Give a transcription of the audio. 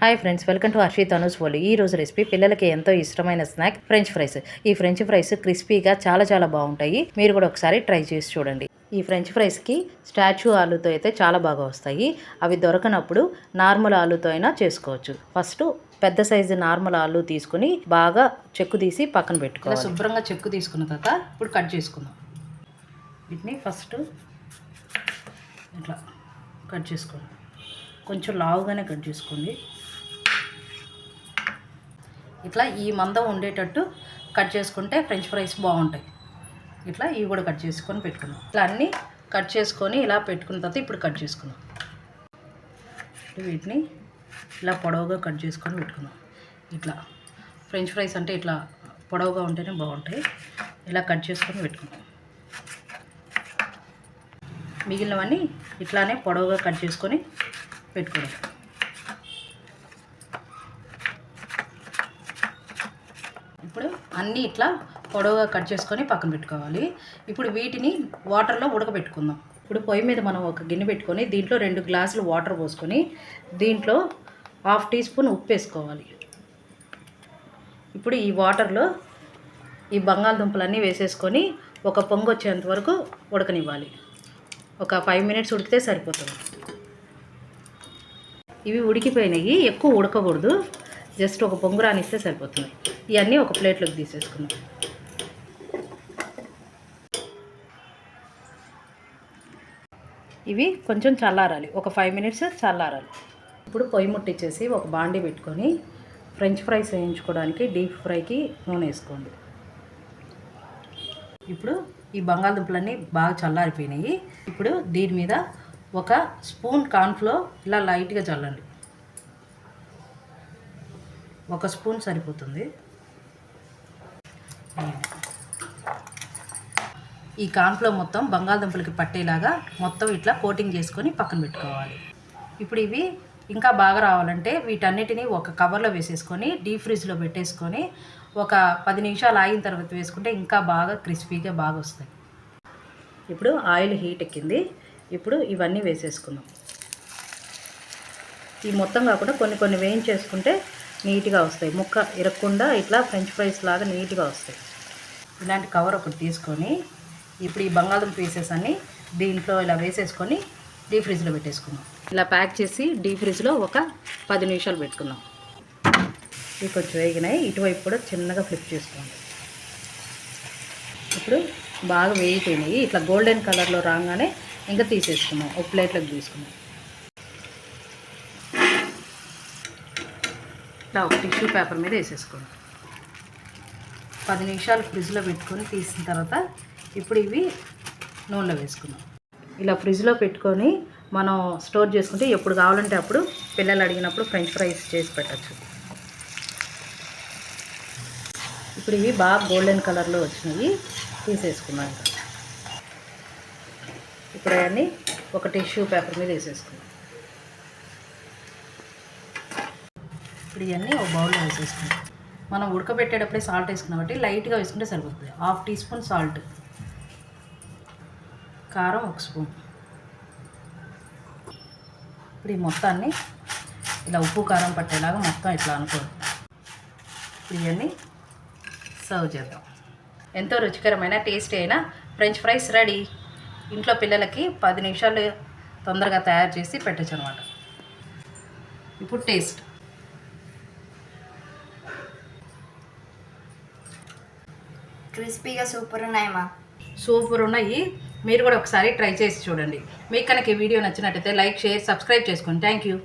Hi friends welcome to Harshith Anu's world ఈ రోజు recipe పిల్లలకి ఎంతో ఇష్టమైన స్నాక్ ఫ్రెంచ్ ఫ్రైస్ ఈ ఫ్రెంచ్ ఫ్రైస్ క్రిస్పీగా చాలా చాలా బాగుంటాయి. మీరు కూడా ఒకసారి ట్రై చేసి చూడండి. ఈ ఫ్రెంచ్ ఫ్రైస్కి స్టాచ్యూ ఆలుతో అయితే చాలా బాగా వస్తాయి. అవి దొరకనప్పుడు నార్మల్ ఆలుతో అయినా చేసుకోవచ్చు. ఫస్ట్ పెద్ద సైజు నార్మల్ ఆలు తీసుకుని బాగా చెక్కు తీసి పక్కన పెట్టుకోవాలి. శుభ్రంగా చెక్కు తీసుకున్న తర్వాత ఇప్పుడు కట్ చేసుకుందాం. వీటిని ఫస్ట్ ఇట్లా కట్ చేసుకోండి కొంచెం లావుగానే కట్ చేసుకోండి. ఇట్లా ఈ మందం ఉండేటట్టు కట్ చేసుకుంటే ఫ్రెంచ్ ఫ్రైస్ బాగుంటాయి. ఇట్లా ఇవి కూడా కట్ చేసుకొని పెట్టుకున్నాం ఇట్లా అన్నీ కట్ చేసుకొని ఇలా పెట్టుకున్న తర్వాత ఇప్పుడు కట్ చేసుకున్నాం వీటిని ఇలా పొడవుగా కట్ చేసుకొని పెట్టుకున్నాం ఇట్లా ఫ్రెంచ్ ఫ్రైస్ అంటే ఇట్లా పొడవుగా ఉంటేనే బాగుంటాయి. ఇలా కట్ చేసుకొని పెట్టుకున్నాం మిగిలినవన్నీ ఇట్లానే పొడవుగా కట్ చేసుకొని పెట్టుకున్నాం ఇప్పుడు అన్నీ ఇట్లా పొడవుగా కట్ చేసుకొని పక్కన పెట్టుకోవాలి. ఇప్పుడు వీటిని వాటర్లో ఉడకబెట్టుకుందాం. ఇప్పుడు పొయ్యి మీద మనం ఒక గిన్నె పెట్టుకొని దీంట్లో రెండు గ్లాసులు వాటర్ పోసుకొని దీంట్లో హాఫ్ టీ స్పూన్ ఉప్పు వేసుకోవాలి. ఇప్పుడు ఈ వాటర్లో ఈ బంగాళదుంపలన్నీ వేసేసుకొని ఒక పొంగు వచ్చేంత వరకు ఉడకనివ్వాలి. ఒక ఫైవ్ మినిట్స్ ఉడికితే సరిపోతుంది. ఇవి ఉడికిపోయినాయి ఎక్కువ ఉడకకూడదు. జస్ట్ ఒక పొంగు రానిస్తే సరిపోతుంది. ఇవన్నీ ఒక ప్లేట్లోకి తీసేసుకుందాం ఇవి కొంచెం చల్లారాలి. ఒక ఫైవ్ మినిట్స్ చల్లారాలి. ఇప్పుడు పొయ్యి ముట్టించేసి ఒక బాండీ పెట్టుకొని ఫ్రెంచ్ ఫ్రైస్ వేయించుకోవడానికి డీప్ ఫ్రైకి నూనె వేసుకోండి. ఇప్పుడు ఈ బంగాళదుంపలన్నీ బాగా చల్లారిపోయినాయి. ఇప్పుడు దీని మీద ఒక స్పూన్ కార్న్ఫ్లోర్ ఇలా లైట్గా చల్లండి. ఒక స్పూన్ సరిపోతుంది. ఈ కాన్ఫ్లో మొత్తం బంగాళదుంపలకి పట్టేలాగా మొత్తం ఇట్లా కోటింగ్ చేసుకొని పక్కన పెట్టుకోవాలి. ఇప్పుడు ఇవి ఇంకా బాగా రావాలంటే వీటన్నిటిని ఒక కవర్లో వేసేసుకొని డీప్ ఫ్రిడ్జ్లో పెట్టేసుకొని ఒక పది నిమిషాలు ఆగిన తర్వాత వేసుకుంటే ఇంకా బాగా క్రిస్పీగా బాగా వస్తాయి. ఇప్పుడు ఆయిల్ హీట్ ఎక్కింది. ఇప్పుడు ఇవన్నీ వేసేసుకుందాం. ఈ మొత్తం కాకుండా కొన్ని కొన్ని వేయించేసుకుంటే నీట్గా వస్తాయి. ముక్క ఇరగకుండా ఇట్లా ఫ్రెంచ్ ఫ్రైస్ లాగా నీట్గా వస్తాయి. ఇలాంటి కవర్ ఒకటి తీసుకొని ఇప్పుడు ఈ బంగాళదుంప పీసెస్ అన్ని దీంట్లో ఇలా వేసేసుకొని డీప్ ఫ్రిడ్జ్లో పెట్టేసుకున్నాం ఇలా ప్యాక్ చేసి డీప్ ఫ్రిడ్జ్లో ఒక పది నిమిషాలు పెట్టుకున్నాం ఇవి కొంచెం వేగినాయి. ఇటువైపు కూడా చిన్నగా ఫ్లిప్ చేసుకోండి. ఇప్పుడు బాగా వేగిపోయినాయి. ఇట్లా గోల్డెన్ కలర్లో రాగానే ఇంకా తీసేసుకున్నాం ఒక ప్లేట్లోకి తీసుకున్నాం ఇట్లా ఒక టిష్యూ పేపర్ మీద వేసేసుకోండి. పది నిమిషాలు ఫ్రిడ్జ్లో పెట్టుకొని తీసిన తర్వాత ఇప్పుడు ఇవి నూనెలో వేసుకున్నాం ఇలా ఫ్రిడ్జ్లో పెట్టుకొని మనం స్టోర్ చేసుకుంటే ఎప్పుడు కావాలంటే అప్పుడు పిల్లలు అడిగినప్పుడు ఫ్రెంచ్ ఫ్రైస్ చేసి పెట్టచ్చు. ఇప్పుడు ఇవి బాగా గోల్డెన్ కలర్లో వచ్చినవి తీసేసుకున్నాం. ఇప్పుడు అవన్నీ ఒక టిష్యూ పేపర్ మీద వేసేసుకున్నాం ఇప్పుడు ఇవన్నీ ఒక బౌల్లో వేసేసుకున్నాం మనం ఉడకబెట్టేటప్పుడే సాల్ట్ వేసుకున్నాం కాబట్టి లైట్గా వేసుకుంటే సరిపోతుంది. హాఫ్ టీ స్పూన్ సాల్ట్ కారం ఒక స్పూన్. ఇప్పుడు ఈ మొత్తాన్ని ఇలా ఉప్పు కారం పట్టేలాగా మొత్తం ఇట్లా అనుకోండి. ఇప్పుడు ఇవన్నీ సర్వ్ చేద్దాం. ఎంతో రుచికరమైన టేస్టీ అయిన ఫ్రెంచ్ ఫ్రైస్ రెడీ ఇంట్లో పిల్లలకి పది నిమిషాలు తొందరగా తయారు చేసి పెట్టచ్చు అనమాట ఇప్పుడు టేస్ట్ క్రిస్పీగా సూపర్ ఉన్నాయమ్మా సూపర్ ఉన్నాయి. మీరు కూడా ఒకసారి ట్రై చేసి చూడండి. మీకు కనుక ఈ వీడియో నచ్చినట్టయితే లైక్ షేర్ సబ్స్క్రైబ్ చేసుకోండి థ్యాంక్ యూ.